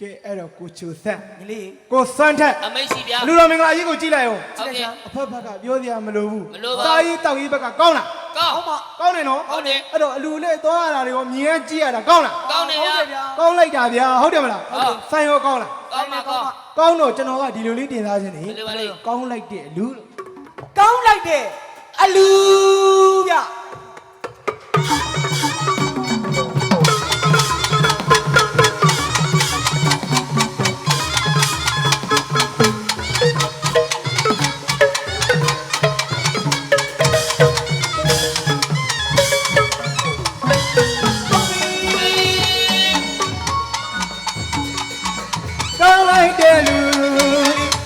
ကဲအဲ့တော့ကိုချိုဆန်းညီလေးကိုဆန်းထက်အမိတ်ရှိဗျာ လူတော်မင်္ဂလာအရေးကိုကြည့်လိုက်အောင်ဟုတ်ကဲ့အဖက်ဘက်ကပြောစရာမလိုဘူးမလိုပါဘူး စားရေးတောက်ရေးဘက်ကကောင်းလားကောင်း ကောင်းတယ်နော်ဟုတ်တယ် အဲ့တော့အလူနဲ့သွားရတာတွေရောမြင်ရကြည့်ရတာကောင်းလားကောင်းနေရ ကောင်းလိုက်တာဗျာဟုတ်တယ်မလားဟုတ်တယ် ဆန်းရောကောင်းလားကောင်းပါကောင်းပါကောင်းတော့ကျွန်တော်ကဒီလိုလေးတင်စားခြင်းနေဘယ်လိုပါလဲကောင်းလိုက်တဲ့အလူလို့ကောင်းလိုက်တယ်အလူဗျ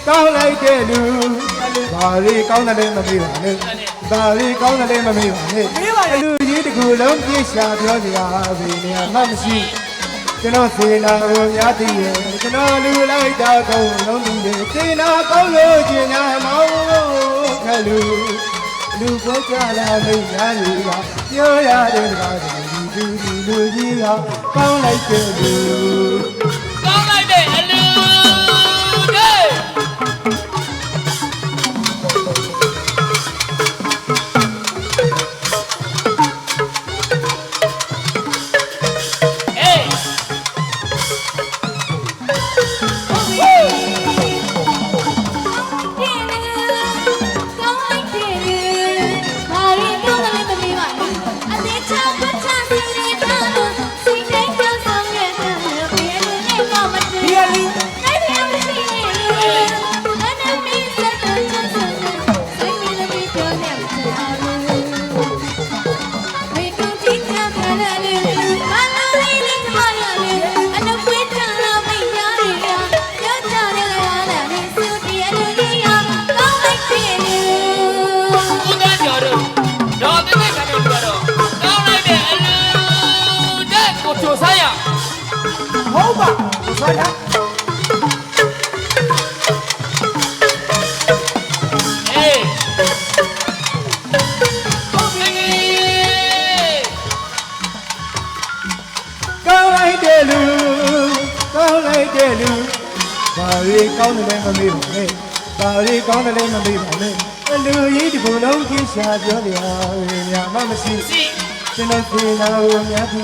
ကောင်းလိုက်တဲ့လူဒါရီကောင်းတယ်လည်းမမေ့ပါနဲ့ဒါရီကောင်းတယ်လည်းမမေ့ပါနဲ့မေ့ပါလူကြီးတစ်ခုလုံးပြေရှာပြောစရာဘယ်နေရာမှမရှိကျွန်တော်စေနာကိုများသိရဲ့ကျွန်တော်လူလိုက်တာကောင်းလုံးဒီလေစေနာကောင်းလို့ကျင်နာမောင်းခလူလူပေါ်ကြလာမိညာလူကပြောရတဲ့ကားဒီလူကြီးကကောင်းလိုက်တဲ့လူ ကျိုဆိုင်ရဟုတ်ပါကျိုဆိုင်ရအေးဟုတ်ပြီကောင်းလိုက်တယ်လူကောင်းလိုက်တယ်လူဘာရီကောင်းတယ်လဲမမေ့ပါနဲ့ဘာရီကောင်းတယ်လဲမမေ့ပါနဲ့လူကြီးဒီဘုံလုံးကြီးရှာပြောနေရမြမမရှိစီ ကျွန်တော်စေနာကိုမြတ်ပြီ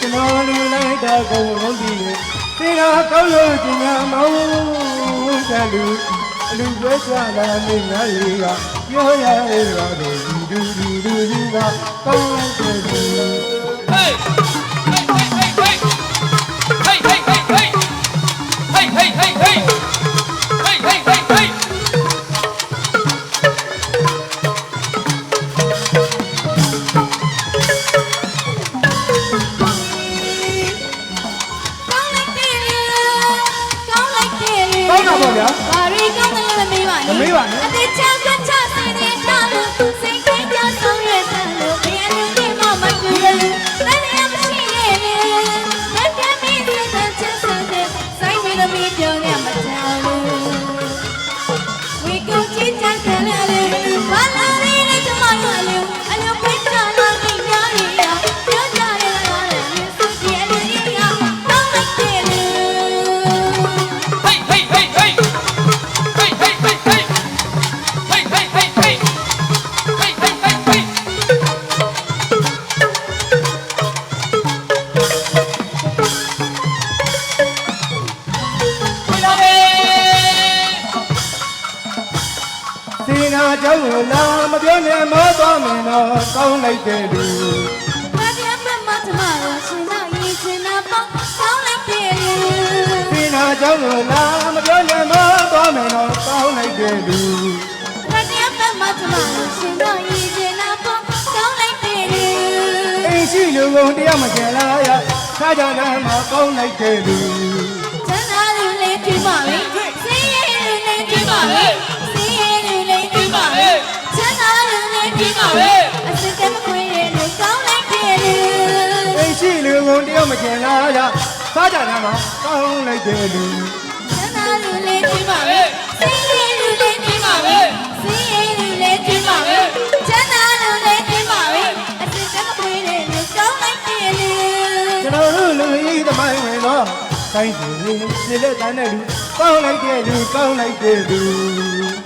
ကျွန်တော်လူလိုက်တာကုန်လုံးပြီစေနာကောင်းလို့ကျင်ညာမောင်းဆလူအလူပွဲချလာမိငါလေးကပြောရရတော့ဒူဒူဒူဒူကကောင်းလို့ကျင်ညာ Hey! ပေါ့ဗျာဘာရီကောင်းတယ်လည်းမမေးပါနဲ့မမေးပါနဲ့အသေးချမ်း နာကြောင့်လာမပြောနဲ့မောသွားမင်းတော့ကောင်းလိုက်တဲ့လူဘာပြမမတမရရှင်နာရင်ရှင်နာပေါ့ကောင်းလိုက်တယ်လူစေနာကြောင့်လာမပြောနဲ့မောသွားမင်းတော့ကောင်းလိုက်တဲ့လူဘာပြမမတမရရှင်နာရင်ရှင်နာပေါ့ကောင်းလိုက်တယ်လူအိမ်ရှိလူကုန်တရားမကျန်လာရခါကြတယ်မှာကောင်းလိုက်တဲ့လူချမ်းသာလူလေးကြည့်ပါလေစင်းရဲလူလေးကြည့်ပါလေ လူလေးကြည့်ပါလေအစကမခွေရဲ့လူကောင်းလိုက်တယ်လူအိမ်ရှိလူကုန်တရားမကျန်လာရခါကြတယ်မှာကောင်းလိုက်တဲ့လူချမ်းသာလူလေးကြည့်ပါလေစင်းရဲလူလေးကြည့်ပါလေစင်းရဲလူလေးကြည့်ပါလေချမ်းသာလူလေးကြည့်ပါလေအစကမခွေရဲ့လူကောင်းလိုက်တယ်လူကျွန်တော်တို့လူကြီးသမိုင်းဝင်တော့ဆိုင်ရှင်ရှင်လက်တန်းတဲ့လူကောင်းလိုက်တဲ့လူကောင်းလိုက်တဲ့လူ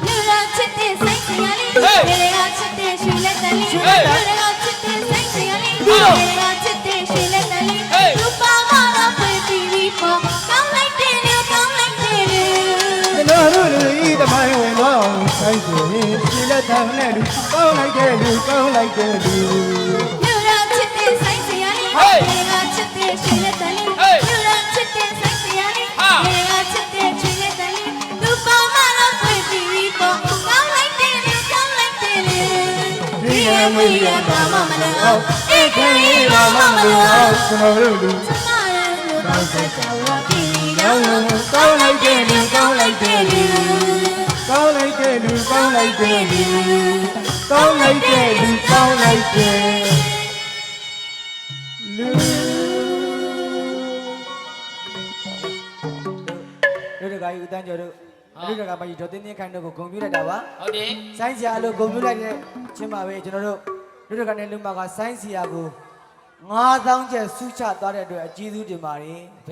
လူရာချစ်တဲ့ ဆိုင်စရာလေးလူရာချစ်တဲ့ရွှေလက်တန်လေးလူရာချစ်တဲ့ဆိုင်စရာလေးလူရာချစ်တဲ့ရွှေလက်တန်လေးလူပါမတော့ပြေးပြီးပေါ်ကောင်းလိုက်တဲ့လူကောင်းလိုက်တဲ့လူကျွန်တော်တို့လူဤသမိုင်းဝင်တော့ဆိုင်ရှင်ရှင်လက်တန်းတဲ့လူကောင်းလိုက်တဲ့လူကောင်းလိုက်တဲ့လူ ရမွေရပါမမလို့အေးခေးပါမမလို့ကျွန်တော်တို့လူမာရလို့တော့ဆက်ကြဝပြီကောင်းကောင်းလိုက်တဲ့လူကောင်းလိုက်တဲ့လူကောင်းလိုက်တဲ့လူကောင်းလိုက်တဲ့လူကောင်းလိုက်တဲ့လူကောင်းလိုက်တဲ့လူတို့တကကြီးဦးတန်းကျော်တို့ တို့တကပါကြီးဒေါ်တင်းတင်းခိုင်တို့ကိုဂုံပြလိုက်တာပါဟုတ်တယ်ဆိုင်းဆရာလို့ဂုံပြလိုက်တဲ့ချင်းပါပဲကျွန်တော်တို့တို့တကနဲ့လူမကဆိုင်းဆရာကို9000ကျပ်ဆူချသွားတဲ့အတွက်အကျေးဇူးတင်ပါတယ်